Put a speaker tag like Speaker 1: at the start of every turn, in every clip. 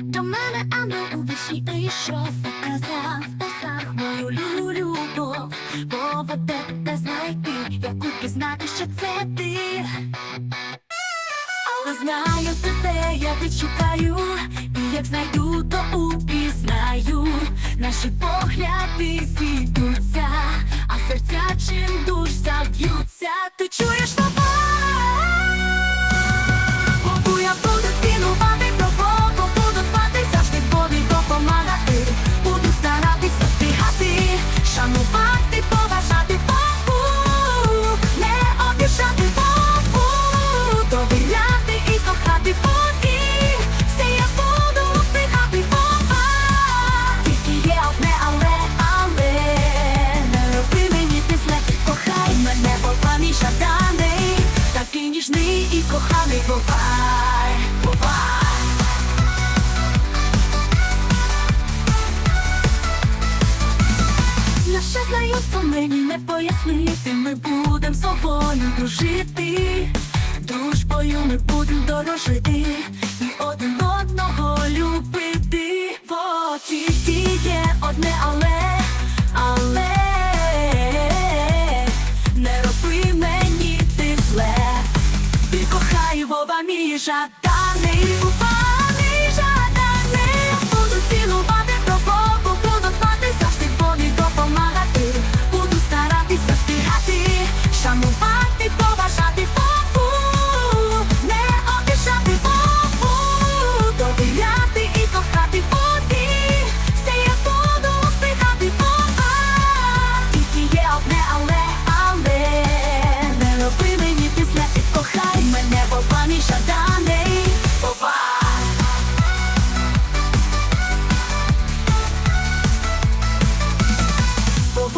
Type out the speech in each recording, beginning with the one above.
Speaker 1: До мене ангел у вісні прийшов, показав в писах мою лю- любов, поведе тебе знайти, яку пізнати, що це ти. Але знаю тебе, я відшукаю, і як знайду, то упізнаю. Наші погляди зійдуться, а серця чим душ заб'ються. Ти чуєш слова? Знайомство мені не пояснити, ми будем собою дружити, дружбою ми будем дорожити. І один одного любити. Бо тільки є одне, але, але не роби мені ти зле, ти кохай Вова мій жаданий, Вова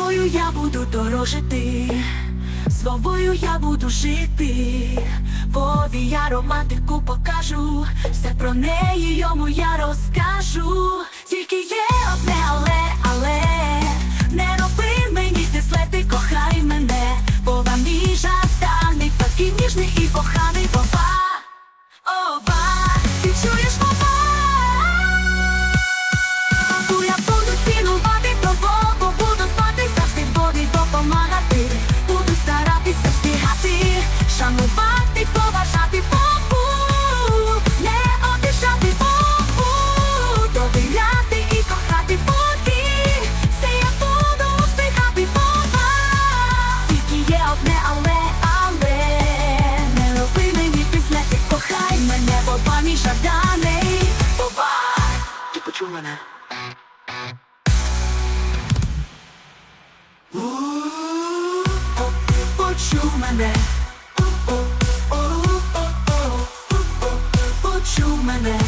Speaker 1: Вовою я буду дорожити, з Вовою я буду жити, Вові я романтику покажу, все про неї йому я розкажу. Тільки є одне, але, але не роби мені ти зле, ти кохай мене, Вова мій жаданий, такий ніжний і коханий Вова. Шанувати, поважати Богу, не обіжати Богу, довіряти і кохати Боги. Все я буду встигати Бога. Тільки є одне, але, але не роби мені після ти кохай мене, Бога мій жаданий, Бога. Ти почув мене? Почув мене, почув мене,